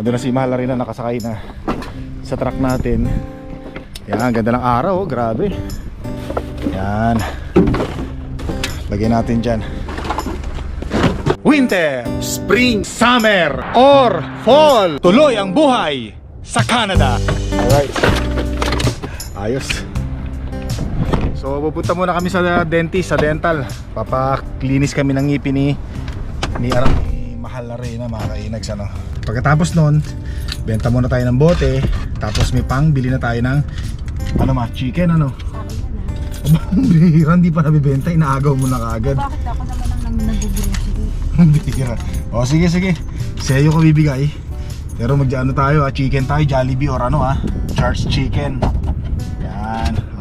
Ando na si Mahal rin na nakasakay na sa truck natin. Yan, ganda ng araw, oh, grabe. Yan. Lagyan natin dyan. Winter, Spring, Summer, or Fall. Tuloy ang buhay sa Canada. Alright. Ayos. So pupunta muna kami sa dentist, sa dental. Papaklinis kami ng ngipin ni ni Aram ni Mahal na rin na mga kainags ano. Pagkatapos nun, benta muna tayo ng bote. Tapos may pang, bili na tayo ng ano ma, chicken ano. Bihira, hindi pa nabibenta, inaagaw mo na kaagad. Bakit ako naman ang nag-grocery? Bihira. O sige sige. Sa'yo ko bibigay. Pero mag ano tayo ah, chicken tayo, Jollibee or ano ah, Charles Chicken.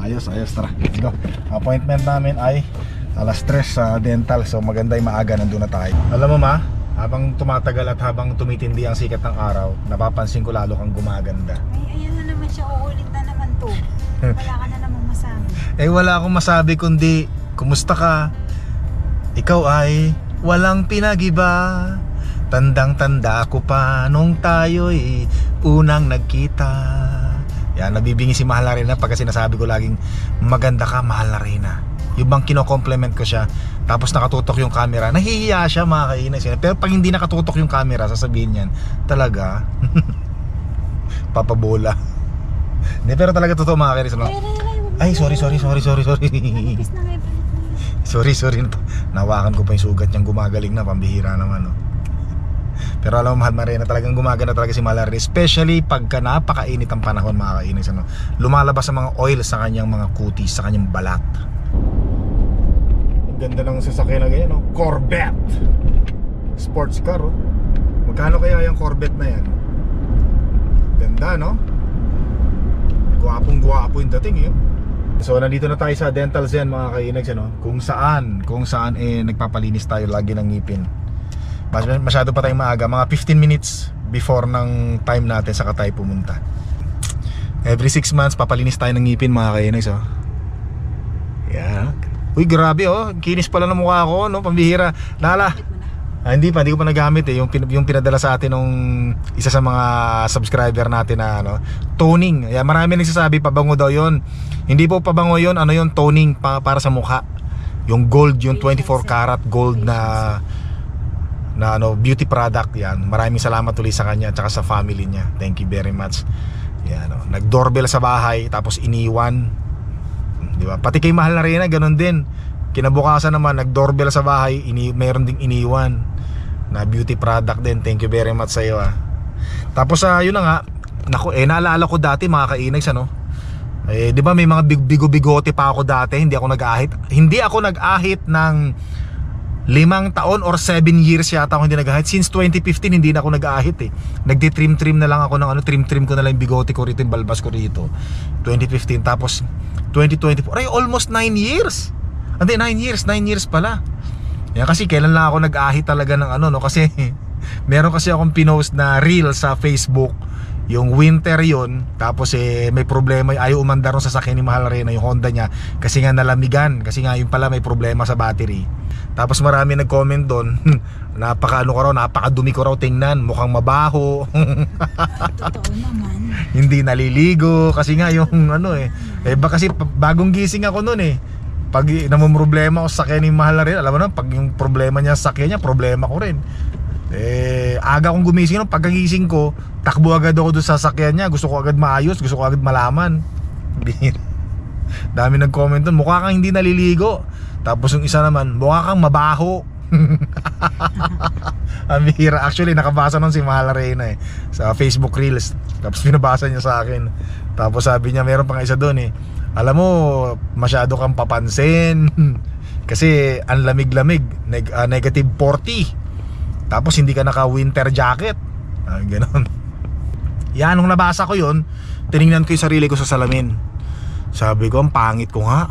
Ayos, ayos tara. Let's go. Appointment namin ay alas 3 sa dental. So maganda yung maaga nandun na tayo. Alam mo ma, habang tumatagal at habang tumitindi ang sikat ng araw, napapansin ko lalo kang gumaganda. Ay, ayan na naman siya. Uulit na naman to. Wala ka na namang masabi. Eh wala akong masabi kundi kumusta ka? Ikaw ay walang pinagiba. Tandang tanda ko pa nung tayo'y unang nagkita. Yan, nabibingi si Mahal Arena pagka sinasabi ko laging maganda ka Mahal Arena. Yung bang kino-compliment ko siya tapos nakatutok yung camera. Nahihiya siya mga kainis. Pero pag hindi nakatutok yung camera, sasabihin niyan, talaga, papabola. Hindi, pero talaga totoo mga kainis. Ano? Ay, na. sorry, sorry, sorry, sorry, sorry. Na sorry, sorry. Nawakan ko pa yung sugat niyang gumagaling na, pambihira naman, no. Pero alam mo, mahal Marina, talagang gumagana talaga si Malari. Especially pagka napakainit ang panahon, mga kainis. Ano? Lumalabas ang mga oil sa kanyang mga kutis, sa kanyang balat. Ganda ng sasakyan na ganyan, no? Corvette! Sports car, oh. Magkano kaya yung Corvette na yan? Ganda, no? Gwapong gwapo yung dating, eh. So nandito na tayo sa Dental Zen mga kainags ano, kung saan, kung saan eh nagpapalinis tayo lagi ng ngipin. Mas masyado pa tayong maaga, mga 15 minutes before ng time natin saka tayo pumunta. Every 6 months papalinis tayo ng ngipin mga kainags oh. Yeah. Uy grabe oh, kinis pala ng mukha ko no, pambihira. Nala. Ah, hindi pa, hindi ko pa nagamit eh. Yung, pin- yung pinadala sa atin nung isa sa mga subscriber natin na ano, toning. Ayan, marami nagsasabi pabango daw yon. Hindi po pabango yon, ano yon toning pa, para sa mukha. Yung gold, yung 24 karat gold na na ano, beauty product yan. Maraming salamat ulit sa kanya at sa family niya. Thank you very much. Yan, oh. Nag-doorbell sa bahay tapos iniwan. Di ba? Pati kay Mahal na Reyna, ganun din. Kinabukasan naman, nag-doorbell sa bahay, ini meron ding iniwan na beauty product din. Thank you very much sa iyo ah. Tapos ah, yun na nga, nako eh naalala ko dati mga kainags ano. Eh, 'di ba may mga big bigo-bigote pa ako dati, hindi ako nag-ahit. Hindi ako nag-ahit ng limang taon or 7 years yata ako hindi nag-ahit. Since 2015 hindi na ako nag-ahit eh. Nagdi-trim-trim na lang ako ng ano, trim-trim ko na lang yung bigote ko rito, yung balbas ko rito. 2015 tapos 2024. Ay, almost 9 years. Hindi, 9 years, 9 years pala. Yan kasi kailan lang ako nag-ahit talaga ng ano no kasi meron kasi akong pinost na reel sa Facebook yung winter yon tapos eh may problema ayaw umandar ng sasakyan ni Mahal Reyna yung Honda niya kasi nga nalamigan kasi nga yun pala may problema sa battery tapos marami nag-comment doon napaka ano ko raw napakadumi ko raw tingnan mukhang mabaho. Totoo naman. hindi naliligo kasi nga yung ano eh. Eh ba kasi bagong gising ako noon eh. Pag namumroblema ako sa sakyan ni Mahal na rin alam mo na pag yung problema niya sa sakyan niya problema ko rin. Eh aga akong gumising no pagkagising ko takbo agad ako doon sa sakyan niya gusto ko agad maayos gusto ko agad malaman. Dami nag-comment doon mukha kang hindi naliligo tapos yung isa naman mukha kang mabaho ang bihira. Actually, nakabasa nun si Mahal Reyna eh. Sa Facebook Reels. Tapos binabasa niya sa akin. Tapos sabi niya, meron pang isa doon eh. Alam mo, masyado kang papansin. Kasi ang lamig-lamig. Neg- ah, negative 40. Tapos hindi ka naka winter jacket. Ah, ganon. Yan, nung nabasa ko yun, tiningnan ko yung sarili ko sa salamin. Sabi ko, ang pangit ko nga.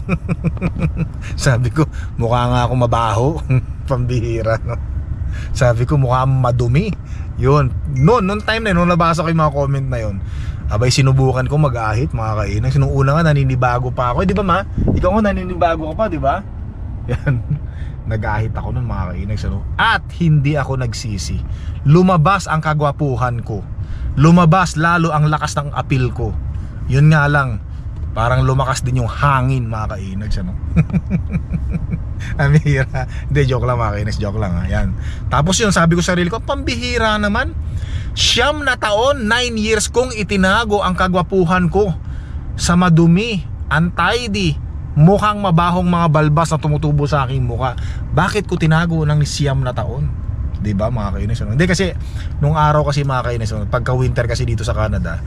Sabi ko, mukha nga ako mabaho. Pambihira, no? Sabi ko, mukha madumi. Yun. Noon, noon time na yun, nung nabasa ko yung mga comment na yun, abay sinubukan ko mag-ahit, mga kainan. Nung una nga, naninibago pa ako. Eh, di ba ma? Ikaw nga naninibago ka pa, di ba? Yan. Nag-ahit ako nun mga kainags ano? At hindi ako nagsisi Lumabas ang kagwapuhan ko Lumabas lalo ang lakas ng apil ko Yun nga lang Parang lumakas din yung hangin mga kainags ano? Pambihira Hindi joke lang mga kainags Joke lang ha Yan. Tapos yun sabi ko sa sarili ko Pambihira naman Siyam na taon 9 years kong itinago ang kagwapuhan ko Sa madumi Untidy mukhang mabahong mga balbas na tumutubo sa aking muka. Bakit ko tinago ng siyam na taon? 'Di ba mga kainis? Ano? Hindi kasi nung araw kasi mga kainis, ano, pagka winter kasi dito sa Canada,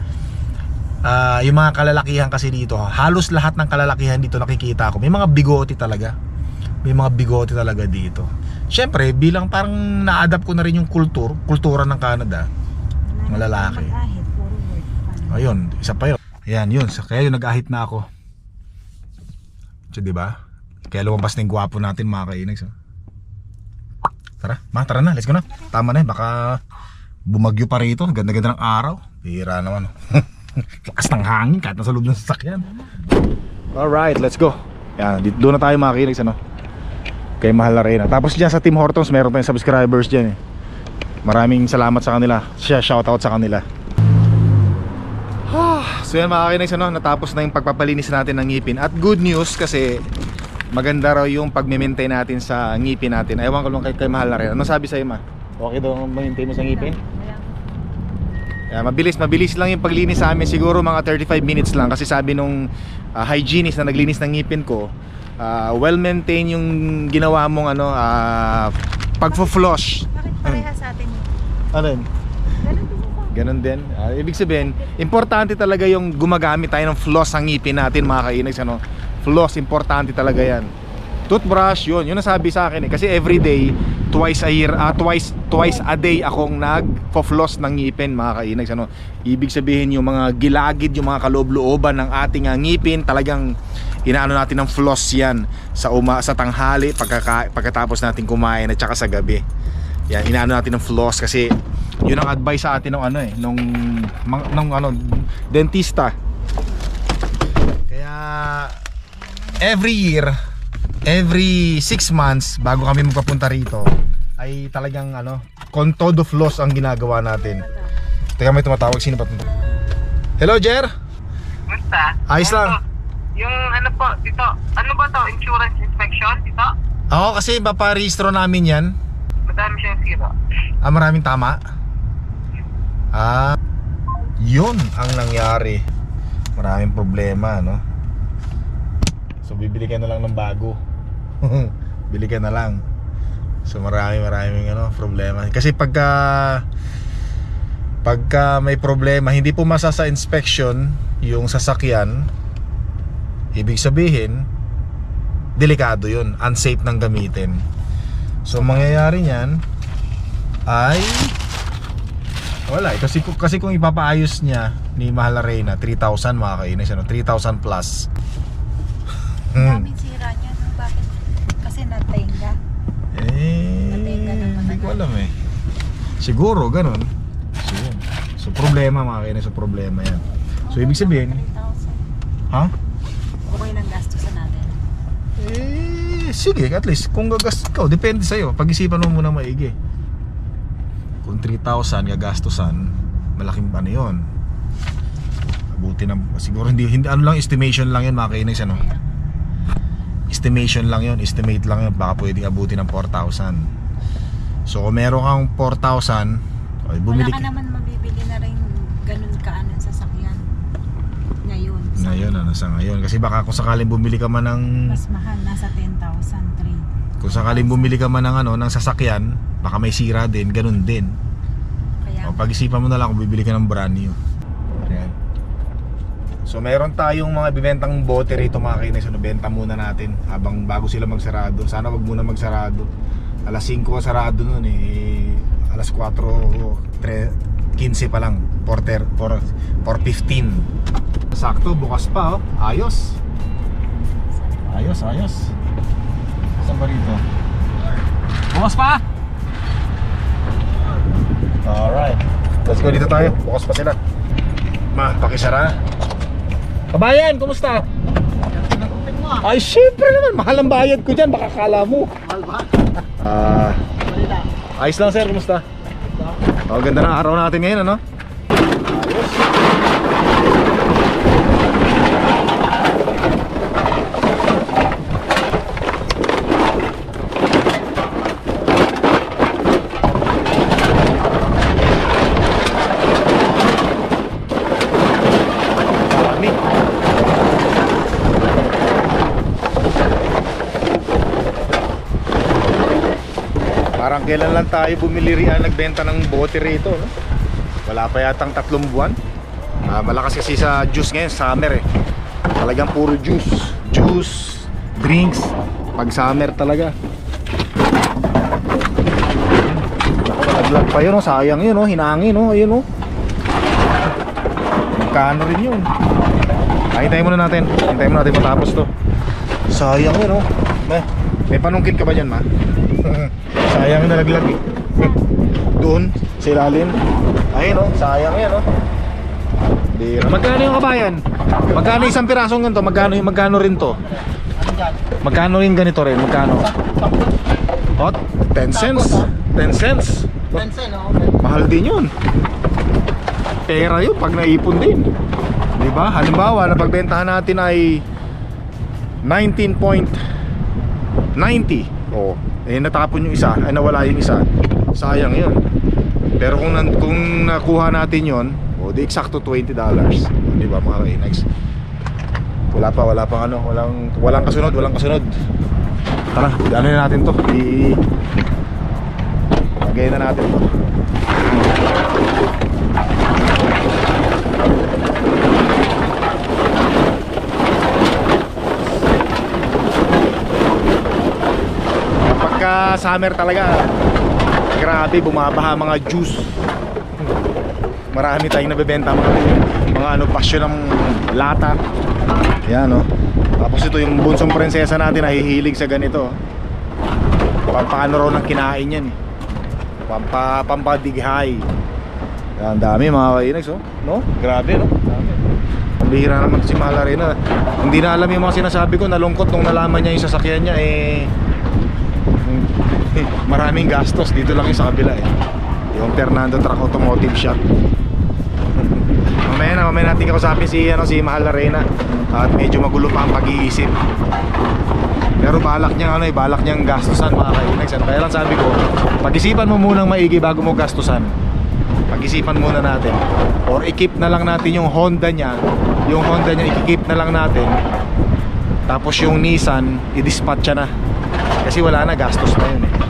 ah yung mga kalalakihan kasi dito, halos lahat ng kalalakihan dito nakikita ko. May mga bigote talaga. May mga bigote talaga dito. Siyempre, bilang parang na-adapt ko na rin yung kultur, kultura ng Canada. Mga lalaki. Ayun, isa pa yun. Ayan, yun. So, kaya yun, nag-ahit na ako. So, di ba? Kaya lumabas na yung gwapo natin mga kainags. oh. Tara, ma, tara na. Let's go na. Tama na eh. Baka bumagyo pa rito. Ganda-ganda ng araw. Bihira naman. Lakas ng hangin kahit nasa loob ng sasakyan. Alright, let's go. Yan, dito doon na tayo mga kainags. Ano? Kay Mahal na Reyna. Tapos dyan sa Team Hortons, meron tayong subscribers dyan eh. Maraming salamat sa kanila. Siya, shoutout sa kanila. So yan mga kinags, ano, natapos na yung pagpapalinis natin ng ngipin At good news kasi maganda raw yung pagme-maintain natin sa ngipin natin Ewan ko lang kay, kay mahal na rin Ano sabi sa'yo ma? Okay daw ang maintain mo sa ngipin? Yeah, mabilis, mabilis lang yung paglinis sa amin Siguro mga 35 minutes lang Kasi sabi nung ah, hygienist na naglinis ng ngipin ko ah, Well maintain yung ginawa mong ano, ah, pagfo-flush Bakit pareha sa atin yun? Ano? Ganun din ito. Ganon din. Ah, ibig sabihin, importante talaga yung gumagamit tayo ng floss sa ngipin natin mga kainags. Ano? Floss, importante talaga yan. Toothbrush, yun. Yun ang sabi sa akin eh. Kasi every day, twice a year, ah, twice, twice a day akong nag-floss ng ngipin mga kainags. Ano? Ibig sabihin yung mga gilagid, yung mga kaloob-looban ng ating ah, ngipin, talagang inaano natin ng floss yan sa uma sa tanghali pagkaka, pagkatapos natin kumain at saka sa gabi. Yan, inaano natin ng floss kasi yun ang advice sa atin ng ano eh, nung nung ano, dentista. Kaya every year, every 6 months bago kami magpapunta rito ay talagang ano, con todo floss ang ginagawa natin. Teka may tumatawag sino pa ito? Hello Jer. Basta. Ayos lang. Yung ano po, dito, ano ba to? Insurance inspection? Dito? Ako kasi paparehistro namin 'yan. Madami siyang zero. Ah, maraming tama. Ah, yun ang nangyari. Maraming problema, no? So, bibili ka na lang ng bago. Bili ka na lang. So, marami maraming ano, problema. Kasi pagka pagka may problema, hindi pumasa sa inspection yung sasakyan, ibig sabihin, delikado yun. Unsafe ng gamitin. So, ang mangyayari niyan, ay wala eh. kasi, kasi kung ipapaayos niya ni Mahal na Reyna 3,000 mga kainis ano? 3,000 plus hmm. daming sira niya. no? Bakit? Kasi natenga. eh Natenga ng hindi ko matagal. Alam eh. Siguro ganun. So, yun. so problema mga kainis so problema yan. So ibig sabihin 3,000. ha? Okay lang gastusan natin. eh sige at least kung gagastos ka depende sa'yo. Pag-isipan mo muna maigi. Kung 3,000 gagastusan malaking ano yun. Abuti na siguro hindi, hindi ano lang estimation lang yun mga kainis ano? Estimation lang yun estimate lang yun. Baka pwedeng abuti ng 4,000 so kung meron kang 4,000 ay bumili Wala ka naman mabibili na rin ganun kaanong sasakyan. Ngayon. Sa- ngayon ano sa ngayon kasi baka kung sakaling bumili ka man ng Mas mahal. Nasa 10,000 trade. kung sakaling bumili ka man ng ano ng sasakyan baka may sira din ganun din Kaya, o pag-isipan mo na lang kung bibili ka ng brand new Ayan. So meron tayong mga bibentang bote rito mga kainis ano, benta muna natin habang bago sila magsarado. Sana wag muna magsarado. Alas 5 sarado nun eh. Alas 4 tre- 15 pa lang. 4 4 4:15. Sakto bukas pa oh. Ayos. Ayos, ayos. Saan ba rito? Bukas pa? Alright. Let's go dito tayo. Bukas pa sila. Ma, pakisara. Kabayan, kumusta? Ah. Ay, syempre naman. Mahal ang bayad ko dyan. Baka kala mo. Mahal ba? Ah, ayos lang sir. Kumusta? Oh, ganda ng araw natin ngayon, ano? Dami. Parang kailan lang tayo bumili riyan nagbenta ng bote rito, no? Wala pa yatang tatlong buwan. Ah, malakas kasi sa juice ngayon, summer eh. Talagang puro juice. Juice, drinks, pag summer talaga. Naku, malaglag pa yun, oh. sayang yun, oh. hinangin, oh. ayun oh. Magkano rin yun. Ah, hintayin muna natin. Hintayin muna natin matapos to. Sayang yun, oh. May, may panungkit ka ba dyan, ma? sayang na nalaglag eh. Doon, sa ilalim. Ayun, oh. Sayang yan, oh. Bira. Magkano yung kabayan? Magkano isang pirasong ganito? Magkano, magkano rin to? Ano? Magkano yung ganito rin? Magkano? Hot? 10 cents? 10 cents? Pensen, no? Mahal din yun. Pera yun pag naipon din. 'Di ba? Halimbawa, na pagbentahan natin ay 19.90. Oh, eh natapon yung isa, ay nawala yung isa. Sayang 'yun. Pero kung kung nakuha natin 'yon, oh, di eksakto 20 dollars. 'Di ba mga Inex? Wala pa, wala pa ano, walang walang kasunod, walang kasunod. Tara, ano na natin 'to? I Lagay na natin 'to. Pagka summer talaga, grabe bumabaha mga juice. Marami tayong nabebenta mga mga ano passion ng lata. Yan no. Tapos ito yung bunsong prinsesa natin nahihilig sa ganito. Pampaano raw ng kinain yan eh. Pampa pampadighay. Yan dami mga kainags oh. No? Grabe no? Ang bihira naman si Mahal Arena. Hindi na alam yung mga sinasabi ko, nalungkot nung nalaman niya yung sasakyan niya eh maraming gastos dito lang sa kabila eh. Yung Fernando Truck Automotive Shop. mamaya na, mamaya natin kausapin si, ano, si Mahal Arena at medyo magulo pa ang pag-iisip. Pero balak niya ano eh, balak niyang gastusan mga kainags. Ano, Kaya lang sabi ko, pag-isipan mo munang maigi bago mo gastusan. Pag-isipan muna natin. Or i-keep na lang natin yung Honda niya. Yung Honda niya i-keep na lang natin. Tapos yung Nissan, i-dispatch na. Kasi wala na gastos na yun eh.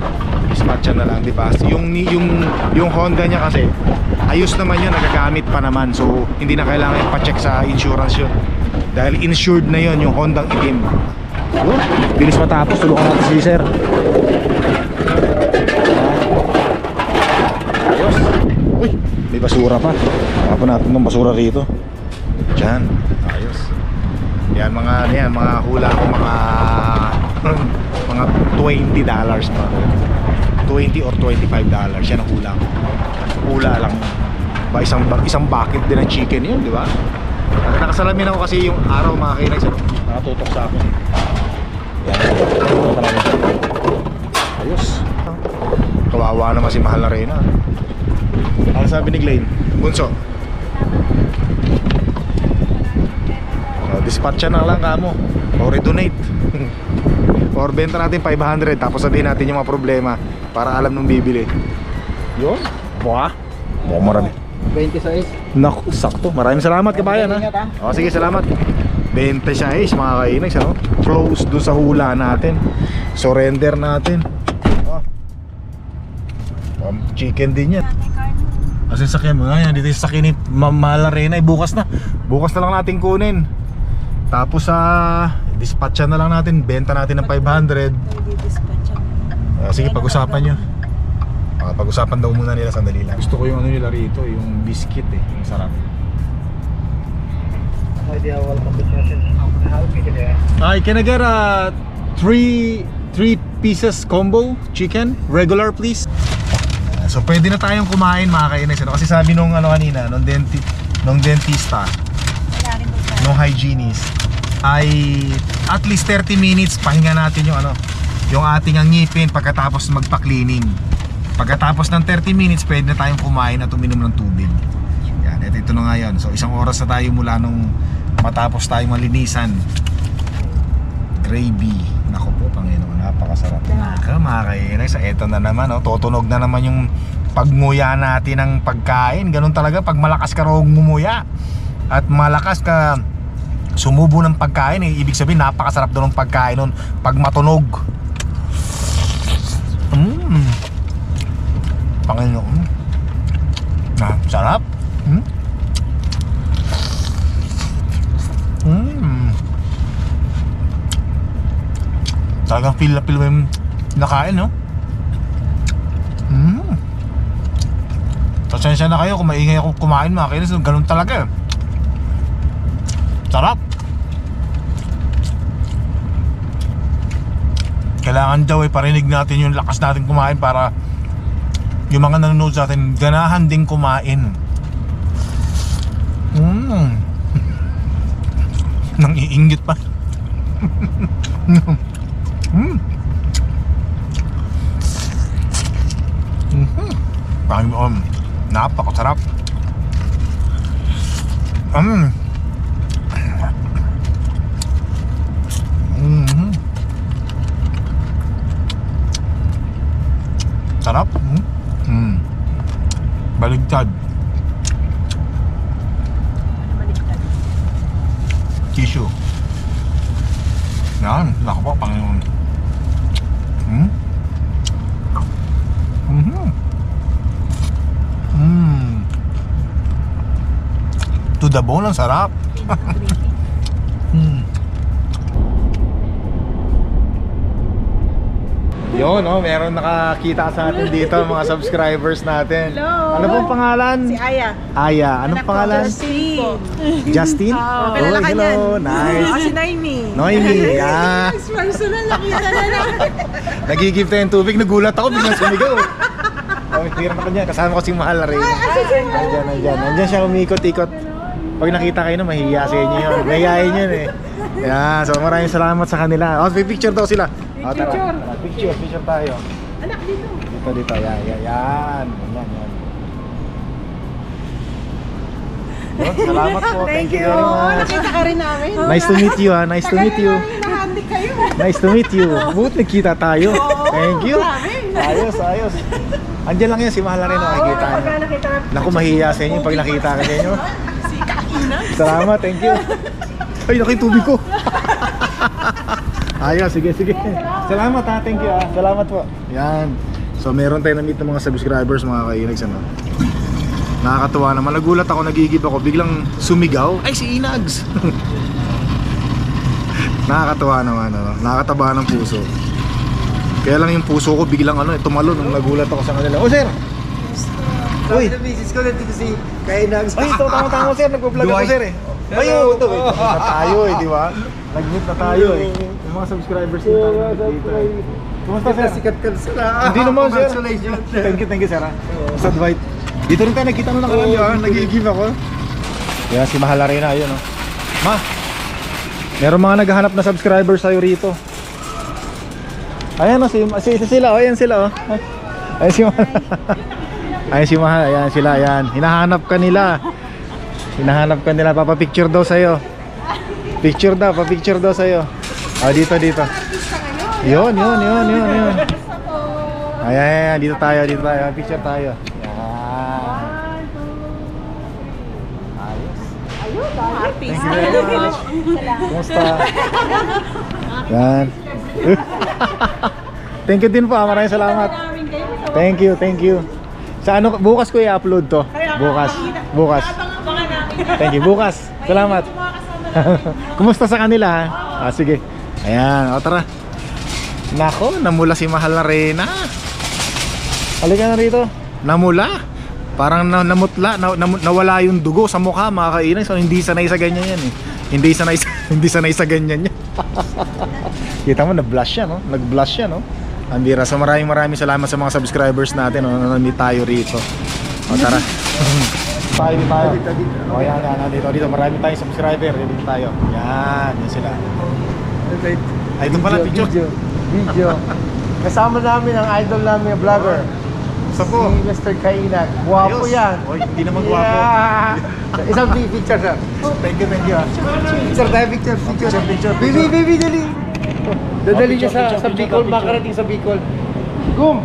Dispatch na lang, di ba? Yung yung yung Honda niya kasi ayos naman yun, nagagamit pa naman. So hindi na kailangan ipa-check sa insurance yun. Dahil insured na yun yung Hondang itim. Yun, bilis matapos, tulungan natin si Sir. Ayos. Uy, may basura pa. Tapon natin ng basura rito. Diyan. Ayos. Yan mga ano yan, mga hula ko mga mga 20 dollars pa. 20 or 25 dollars yan ang hula ko. Hula lang. Ba isang isang bucket din ng chicken yun, di ba? Nakasalamin ako kasi yung araw mga kinags ano, nakatutok sa akin. Yan. Ayos. Kawawa naman si Mahal na Reyna. Ano sabi ni Glenn? Bunso. So, dispatch na lang kamo. O redonate. Or benta natin 500 tapos sabihin natin yung mga problema para alam nung bibili. Yun. Buha. Buha marami. 26. Naku, sakto. Maraming salamat kabayan ha. Ingat, ha? O sige, salamat. 26 mga kainags ano? Close doon sa hula natin. Surrender natin. Oh. Um, chicken din yan. Carl, Kasi sakyan mo nga yan, dito yung sakyan ni Ma- Malarena eh, bukas na. Bukas na lang natin kunin. Tapos sa dispatchan na lang natin, benta natin ng 500. Ah, sige, pag-usapan nyo. Ah, pag-usapan daw muna nila sandali lang. Gusto ko yung ano nila rito, yung biscuit eh, yung sarap. Hi, can I get a three three pieces combo chicken regular please? Ah, So pwede na tayong kumain mga kainis ano? kasi sabi nung ano kanina, nung denti nung dentista, nung hygienist, ay at least 30 minutes pahinga natin yung ano, yung ating ang ngipin pagkatapos magpa-cleaning. Pagkatapos ng 30 minutes, pwede na tayong kumain at uminom ng tubig. Yan, ito, ito na nga yun. So isang oras na tayo mula nung matapos tayong malinisan. Gravy. Nako po, Panginoon, napakasarap. Naka, mga kainan. Sa eto na naman, oh, tutunog na naman yung pagmuya natin ng pagkain. Ganun talaga, pag malakas ka raw ngumuya at malakas ka sumubo ng pagkain, eh, ibig sabihin napakasarap doon ng pagkain nun pag matunog. Mmm. Panginoon. Na, sarap. Hmm? Mm. Talagang feel na feel mo yung nakain, no? Mm. Pasensya na kayo kung maingay ako kumain mga kainis. Ganun talaga eh. Sarap. Kailangan daw eh parinig natin yung lakas natin kumain para yung mga nanonood sa atin ganahan ding kumain. Mm. Nang iinggit pa. mm. Mhm. Panginoon, napakasarap. Mm. Sarap. Mm. Mm. Baligtad. Baliktad. Tissue. Yan, naku po, Panginoon. Hmm? Mhm. Mm. To the bone, ang sarap. Yun, oh, meron nakakita sa atin dito mga subscribers natin. Hello. Ano pong pangalan? Si Aya. Aya. Anong Anak pangalan? Justin. Justin? Oo, Oy, kilala ka hello. niyan. Nice. Oh, si Noemi. Noemi, ah. Personal, nakita na lang. Nagigib tayo ng tubig, nagulat ako, biglang sumigaw. Oh, tira na ko niya, kasama ko si Mahal na rin. Nandiyan, nandiyan. Nandiyan siya umikot-ikot. Pag nakita kayo na, mahihiya sa inyo yun. Mahihiyain yun eh. Yan, so maraming salamat sa kanila. Oh, picture daw sila. Oh, tara, tara. Picture, picture tayo. Anak, dito. Dito, dito. Yan, yan, yan. Yan, yan. Yun, salamat po. Thank, you very much. Nakita ka rin namin. Nice to meet you ha. Nice to meet you. Nahandi kayo. Nice to meet you. Buti nagkita tayo. Thank you. Ayos, ayos. Andiyan lang yan si Mahal na rin. Nakikita niyo. Pagka nakita ka. Naku, mahihiya sa inyo pag nakita ka sa inyo. Salamat, thank you. Ay, naku, yung tubig ko. Ayos, sige, sige. Salamat ha, thank you ha. Salamat po. Yan. So, meron tayo na-meet ng mga subscribers, mga kainags, ano. Nakakatuwa naman. Nagulat ako, nagigib ako. Biglang sumigaw. Ay, si Inags! Nakakatuwa naman, ano. Nakakataba ng puso. Kaya lang yung puso ko biglang ano, eh, tumalon nung nagulat ako sa kanila. Oh, sir! Uy! Sabi ng misis ko, nandito si Kainags. Ay, ito, tama tama sir, nagpo-vlog ako sir eh. Ayun, ito eh. Tayo eh, di ba? Nag-meet na tayo eh. Yung mga subscribers din tayo dito eh. Kumusta sir? Sikat ka sila. Hindi naman sir. Congratulations. Thank you, thank you sir ha. Sa Dwight. Dito rin tayo nagkita nung nakaraan, di ba? Nag-give ako. Yan, si Mahal Arena, ayun oh. Ma, meron mga naghahanap na subscribers sa'yo rito. Ayan o, si, si, si sila, oh, ayan sila oh. Ayan si Mahal. Ayan si Mahal, ayan sila, ayan. Hinahanap ka nila. Hinahanap ka nila, papapicture daw sa'yo. Picture daw, papicture daw sa'yo. Oh, dito, dito. Yun, yun, yun, yun, yun. Ayan, ayan, ayan, dito tayo, dito tayo. Picture tayo. Yan. Ayos. Artist. Thank you very much. Kumusta? Yan. thank you din po, ah. maraming salamat. Thank you, thank you. Sa ano, bukas ko i-upload to. Bukas. Bukas. Thank you, bukas. Salamat. Kumusta sa kanila? Ah, sige. Ayan, o tara. Nako, namula si Mahal na Reyna. Halika na rito. Namula. Parang na, namutla, na, namu- nawala yung dugo sa mukha mga kainan. So hindi sanay sa ganyan yan eh. Hindi sanay sa, hindi sanay sa ganyan yan. Kita mo, nag-blush siya, no? Nag-blush siya, no? Andira, so maraming maraming salamat sa mga subscribers natin, no? Na nami tayo rito. O tara. Tayo dito tayo. Dito, dito. O yan, yan, dito, dito. Marami tayong subscriber. Dito tayo. Yan, yan sila. Ay, doon pala, picture. Video. Video. Kasama namin ang idol namin, vlogger. Sa po. Si Mr. Kainag. Guwapo Ayos. yan. Oy, hindi naman gwapo. Yeah. Isang picture, sir. Thank you, thank you. ah. Picture tayo, picture, picture. Picture, picture, Bibi, picture. bibi, dali. Dadali Oh, niya picture, sa, sa Bicol, makarating sa Bicol. Gum!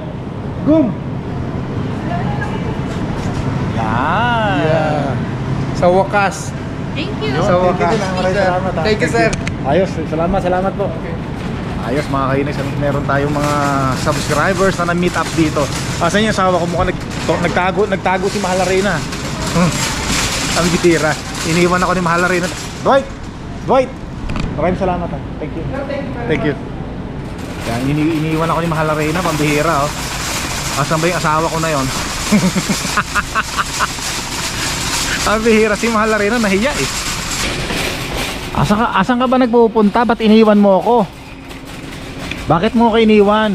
Gum! Yan. Sa wakas. Thank you. Sa thank you wakas. ah. Salamat, ah. Thank you, sir. Ayos, salamat, salamat po. Ayos mga kainis, meron tayong mga subscribers na na-meet up dito. Asan yung asawa ko mukhang nag, nagtago, nagtago si Mahal Arena. Hmm. Ang bitira. Iniwan ako ni Mahal Arena. Dwight! Dwight! Maraming salamat ha. Thank you. Thank you. Yan, ini iniwan ako ni Mahal Arena, pambihira oh. Asan ba yung asawa ko na yon? Ang bihira si Mahal Arena, nahiya eh. Asan ka, asan ka ba nagpupunta? Ba't iniwan mo ako? Bakit mo ako iniwan?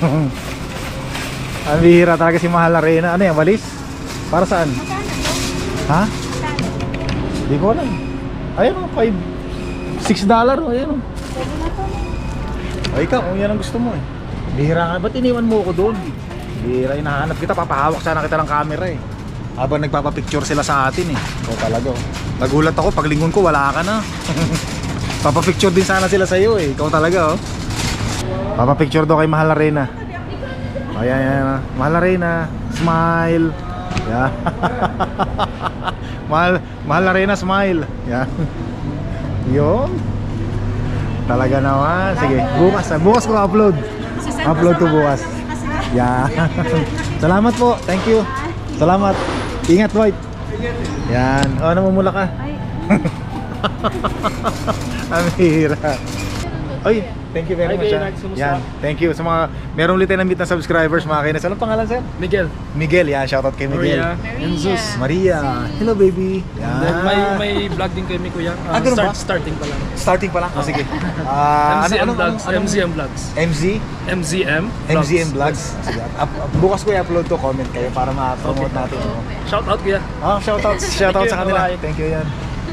Ang bihira talaga si Mahal Arena. Ano yan, walis? Para saan? Ha? Hindi ko alam. Ayun o, 5 6 dollar o, ayun o. Ay ikaw, kung yan ang gusto mo eh. Bihira ka, ba't iniwan mo ako doon? Bihira, hinahanap kita, papahawak sana kita ng camera eh. Habang nagpapapicture sila sa atin eh. O talaga oh. Nagulat ako, paglingon ko wala ka na. Papapicture din sana sila sa iyo eh. Ikaw talaga oh. Papapicture daw kay Mahal Arena. Ayan, ayan, ayan. Mahal Arena, smile. Yeah. mahal, Mahal Arena, smile. Yeah. Yun. Talaga naman. Sige, bukas na. Bukas ko upload. Upload ko bukas. Yeah. Salamat po. Thank you. Salamat. Ingat, Dwight. Yan. Oh, namumula ka. Ang hira. Oy, thank you very Hi, much. Kuya ah. Nag, kumusta? Yan. Thank you sa mga merong ulit na meet na subscribers mga kainis. Anong pangalan, sir? Miguel. Miguel. Yan, shoutout kay Miguel. Maria. And Zeus. Maria. Hello, baby. Yan. Then may may vlog din kami kuya. Ah, Uh, ganun start, ba? starting pa lang. Starting pa lang. Oh, sige. Ah, MZM ano, ano, Vlogs. ano, MZM Vlogs. MZ? MZM Vlogs. MZM Vlogs. Sige. Up, up, bukas ko i-upload to comment kayo para ma-promote Okay. natin. oh. Shout out kuya. Ah, shoutout, shoutout sa kanila. Thank you yan.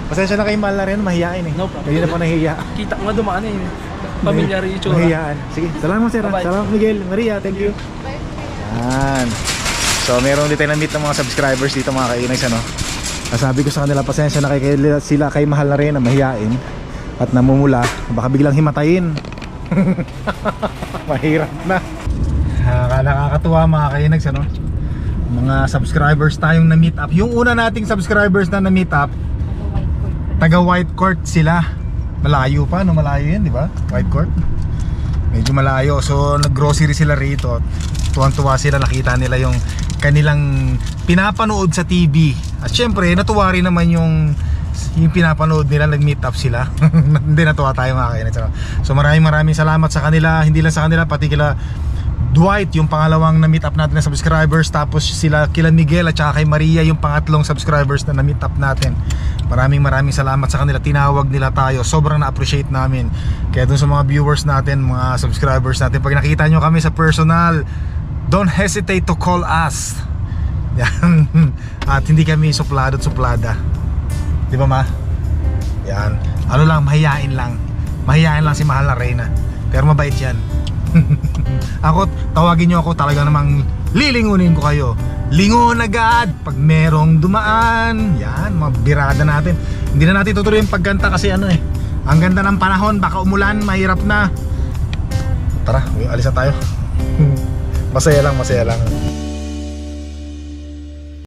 Pasensya na kayo mahal na rin, mahihain eh. No problem. Kayo na po nahihiya. Kita ko nga dumaan eh. Pamilyar yung itsura. Mahihiyaan. Sige, salamat sir. Bye-bye. Salamat Miguel, Maria, thank you. Yan. So, meron ulit tayo na-meet ng mga subscribers dito mga kainags ano. Nasabi ko sa kanila, pasensya na kay, kay sila kay mahal na rin na mahihain at namumula. Baka biglang himatayin. Mahirap na. Nakaka nakakatuwa mga kainags ano. Mga subscribers tayong na-meet up. Yung una nating subscribers na na-meet up, taga White Court sila. Malayo pa, no? Malayo yan, di ba? White Court. Medyo malayo. So, nag-grocery sila rito. Tuwang-tuwa sila, nakita nila yung kanilang pinapanood sa TV. At syempre, natuwa rin naman yung yung pinapanood nila, nag-meet up sila. Hindi natuwa tayo mga kainis. So, maraming maraming salamat sa kanila. Hindi lang sa kanila, pati kila Dwight, yung pangalawang na-meet up natin na subscribers. Tapos sila kila Miguel at saka kay Maria Yung pangatlong subscribers na na-meet up natin. Maraming maraming salamat sa kanila. Tinawag nila tayo, sobrang na-appreciate namin. Kaya dun sa mga viewers natin, mga subscribers natin Pag nakita nyo kami sa personal Don't hesitate to call us. Yan. At hindi kami suplado at suplada. Di ba ma? Yan. Ano lang, mahihain lang. Mahihain lang si Mahal na Reyna. Pero mabait yan ako, tawagin nyo ako talaga namang lilingunin ko kayo. Lingon agad pag merong dumaan. Yan, mga birada natin. Hindi na natin tutuloy yung pagganta kasi ano eh. Ang ganda ng panahon, baka umulan, mahirap na. Tara, alis na tayo. masaya lang, masaya lang.